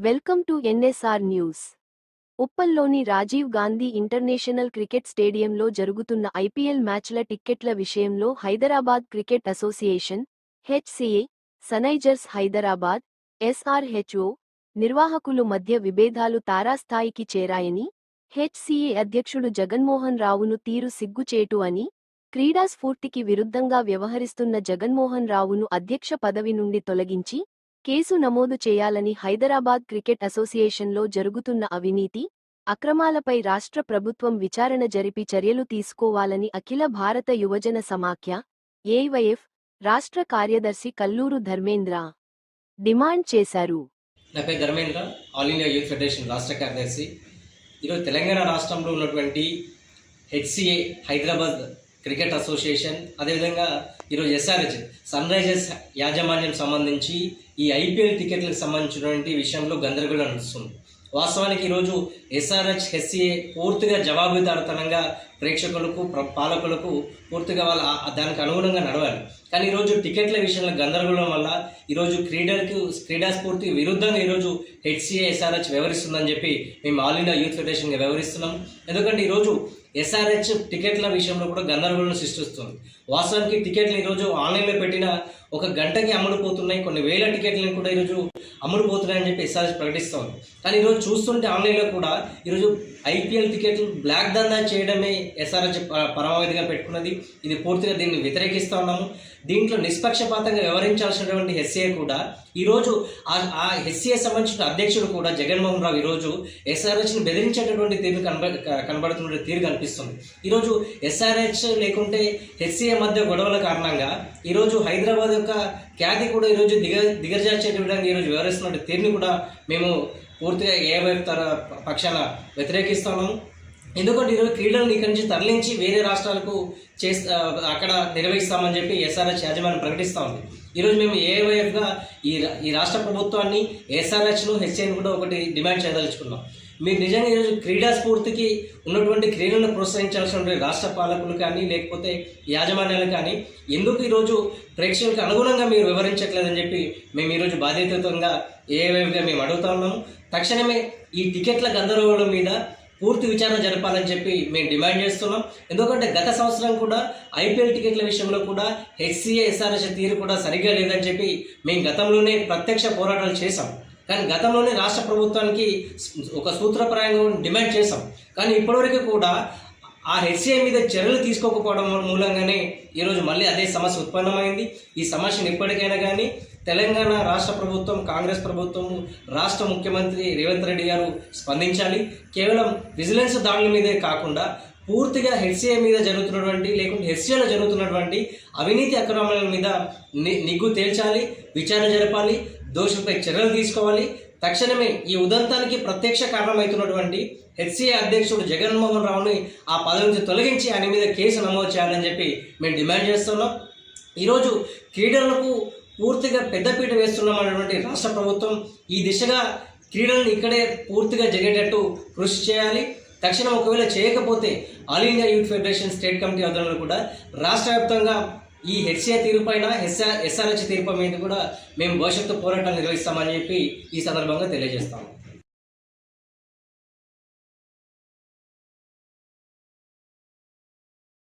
Welcome to NSR news. ఉప్పల్లోని Rajiv Gandhi international cricket స్టేడియంలో జరుగుతున్న IPL మ్యాచ్ల టిక్కెట్ల విషయంలో Hyderabad cricket association HCA Sunrisers Hyderabad ఎస్ఆర్హెచ్ఓ నిర్వాహకులు మధ్య విభేదాలు తారాస్థాయికి చేరాయని హెచ్సిఏ అధ్యక్షుడు జగన్మోహన్ రావును తీరు సిగ్గుచేటు అని క్రీడా స్ఫూర్తికి విరుద్ధంగా వ్యవహరిస్తున్న జగన్మోహన్ రావును అధ్యక్ష పదవి నుండి తొలగించి కేసు నమోదు చేయాలని హైదరాబాద్ క్రికెట్ అసోసియేషన్లో జరుగుతున్న అవినీతి అక్రమాలపై రాష్ట్ర ప్రభుత్వం విచారణ జరిపి చర్యలు తీసుకోవాలని అఖిల భారత యువజన సమాఖ్య ఏవైఎఫ్ రాష్ట్ర కార్యదర్శి కల్లూరు ధర్మేంద్ర డిమాండ్ చేశారు. నా పేరు Dharmendra all India youth federation రాష్ట్ర కార్యదర్శి. ఈరోజు తెలంగాణ రాష్ట్రంలో ఉన్నటువంటి హెచ్సిఏ హైదరాబాద్ క్రికెట్ అసోసియేషన్ అదేవిధంగా ఈరోజు ఎస్ఆర్హెచ్ సన్ రైజర్స్ యాజమాన్యం సంబంధించి ఈ ఐపీఎల్ టికెట్లకు సంబంధించినటువంటి విషయంలో గందరగోళం నడుస్తుంది. వాస్తవానికి ఈరోజు ఎస్ఆర్హెచ్ హెచ్సిఏ పూర్తిగా జవాబుదారితనంగా ప్రేక్షకులకు ప్ర- పాలకులకు పూర్తిగా వాళ్ళ దానికి అనుగుణంగా నడవాలి. కానీ ఈరోజు టికెట్ల విషయంలో గందరగోళం వల్ల ఈరోజు క్రీడలకు క్రీడా స్ఫూర్తికి విరుద్ధంగా ఈరోజు హెచ్సిఏ ఎస్ఆర్హెచ్ వ్యవహరిస్తుందని చెప్పి మేము ఆల్ ఇండియా యూత్ ఫెడరేషన్గా వ్యవహరిస్తున్నాం. ఎందుకంటే ఈరోజు ఎస్ఆర్హెచ్ టికెట్ల విషయంలో కూడా గందరగోళం సృష్టిస్తుంది. వాస్తవానికి టికెట్లు ఈరోజు ఆన్లైన్లో పెట్టిన ఒక గంటకి అమ్ముడుపోతున్నాయి. కొన్ని వేల టికెట్లను కూడా ఈరోజు అమ్ముడుపోతున్నాయని చెప్పి ఎస్ఆర్ఎస్ ప్రకటిస్తోంది. కానీ ఈరోజు చూస్తుంటే ఆన్లైన్లో కూడా ఈరోజు ఐపీఎల్ టికెట్లు బ్లాక్ దందా చేయడమే ఎస్ఆర్ఎస్ పరమావధిగా పెట్టుకున్నది. ఇది పూర్తిగా దీన్ని వ్యతిరేకిస్తూ ఉన్నాము. దీంట్లో నిష్పక్షపాతంగా వ్యవహరించాల్సినటువంటి హెస్ఏ కూడా ఈరోజు ఆ హెస్ఏ సంబంధించిన అధ్యక్షుడు కూడా జగన్మోహన్ రావు ఈరోజు ఎస్ఆర్హెచ్ని బెదిరించేటటువంటి తీరు కనబ కనబడుతున్న తీరు కనిపిస్తుంది. ఈరోజు ఎస్ఆర్హెచ్ లేకుంటే హెచ్సిఏ మధ్య గొడవల కారణంగా ఈరోజు హైదరాబాద్ యొక్క ఖ్యాతి కూడా ఈరోజు దిగ దిగజార్చే విధంగా ఈరోజు వివరిస్తున్న తీరుని కూడా మేము పూర్తిగా ఏ తర పక్షాన వ్యతిరేకిస్తున్నాము ఎందుకంటే ఈరోజు క్రీడలను ఇక్కడి నుంచి తరలించి వేరే రాష్ట్రాలకు చేస్తా అక్కడ నిర్వహిస్తామని చెప్పి ఎస్ఆర్హెచ్ యాజమాన్యం ప్రకటిస్తూ ఉంది. ఈరోజు మేము ఏవైఎఫ్గా ఈ రా- ఈ రాష్ట్ర ప్రభుత్వాన్ని ఎస్ఆర్హెచ్ను హెచ్ఐని కూడా ఒకటి డిమాండ్ చేయదలుచుకున్నాం. మీరు నిజంగా ఈరోజు క్రీడా స్ఫూర్తికి ఉన్నటువంటి క్రీడలను ప్రోత్సహించాల్సినటువంటి రాష్ట్ర పాలకులు కానీ లేకపోతే యాజమాన్యాలు కానీ ఎందుకు ఈరోజు ప్రేక్షకులకు అనుగుణంగా మీరు వివరించట్లేదని చెప్పి మేము ఈరోజు బాధ్యతయుతంగా ఏవేవిగా మేము అడుగుతా ఉన్నాము. తక్షణమే ఈ టికెట్ల గందరగోళం మీద పూర్తి విచారణ జరపాలని చెప్పి మేము డిమాండ్ చేస్తున్నాం. ఎందుకంటే గత సంవత్సరం కూడా ఐపీఎల్ టికెట్ల విషయంలో కూడా హెచ్సిఏ ఎస్ఆర్ఎస్ తీరు కూడా సరిగ్గా లేదని చెప్పి మేము గతంలోనే ప్రత్యక్ష పోరాటాలు చేశాం. కానీ గతంలోనే రాష్ట్ర ప్రభుత్వానికి ఒక సూత్రప్రాయంగా డిమాండ్ చేశాం. కానీ ఇప్పటివరకు కూడా ఆ హెచ్సిఐ మీద చర్యలు తీసుకోకపోవడం మూలంగానే ఈరోజు మళ్ళీ అదే సమస్య ఉత్పన్నమైంది. ఈ సమస్యను ఇప్పటికైనా కానీ తెలంగాణ రాష్ట్ర ప్రభుత్వం కాంగ్రెస్ ప్రభుత్వం రాష్ట్ర ముఖ్యమంత్రి రేవంత్ రెడ్డి గారు స్పందించాలి. కేవలం విజిలెన్స్ దాడుల మీదే కాకుండా పూర్తిగా హెచ్సిఐ మీద జరుగుతున్నటువంటి లేకుంటే హెచ్సిఐలో జరుగుతున్నటువంటి అవినీతి అక్రమాల మీద ని నిగ్గు తేల్చాలి విచారణ జరపాలి. దోషులపై చర్యలు తీసుకోవాలి. తక్షణమే ఈ ఉదంతానికి ప్రత్యక్ష కారణమవుతున్నటువంటి హెచ్సిఏ అధ్యక్షుడు జగన్మోహన్ రావుని ఆ పదవి నుంచి తొలగించి ఆయన మీద కేసు నమోదు చేయాలని చెప్పి మేము డిమాండ్ చేస్తున్నాం. ఈరోజు క్రీడలకు పూర్తిగా పెద్దపీట వేస్తున్నామన్నటువంటి రాష్ట్ర ప్రభుత్వం ఈ దిశగా క్రీడలను ఇక్కడే పూర్తిగా జరిగేటట్టు కృషి చేయాలి. తక్షణం ఒకవేళ చేయకపోతే all India youth federation state committee ఆధ్వర్యంలో కూడా రాష్ట్ర వ్యాప్తంగా ఈ హెచ్ఏ తీరుపైన ఎస్ఆర్ ఎస్ఆర్హెచ్ తీర్పు మీద కూడా మేము భవిష్యత్తు పోరాటాలు నిర్వహిస్తామని చెప్పి ఈ సందర్భంగా తెలియజేస్తాము.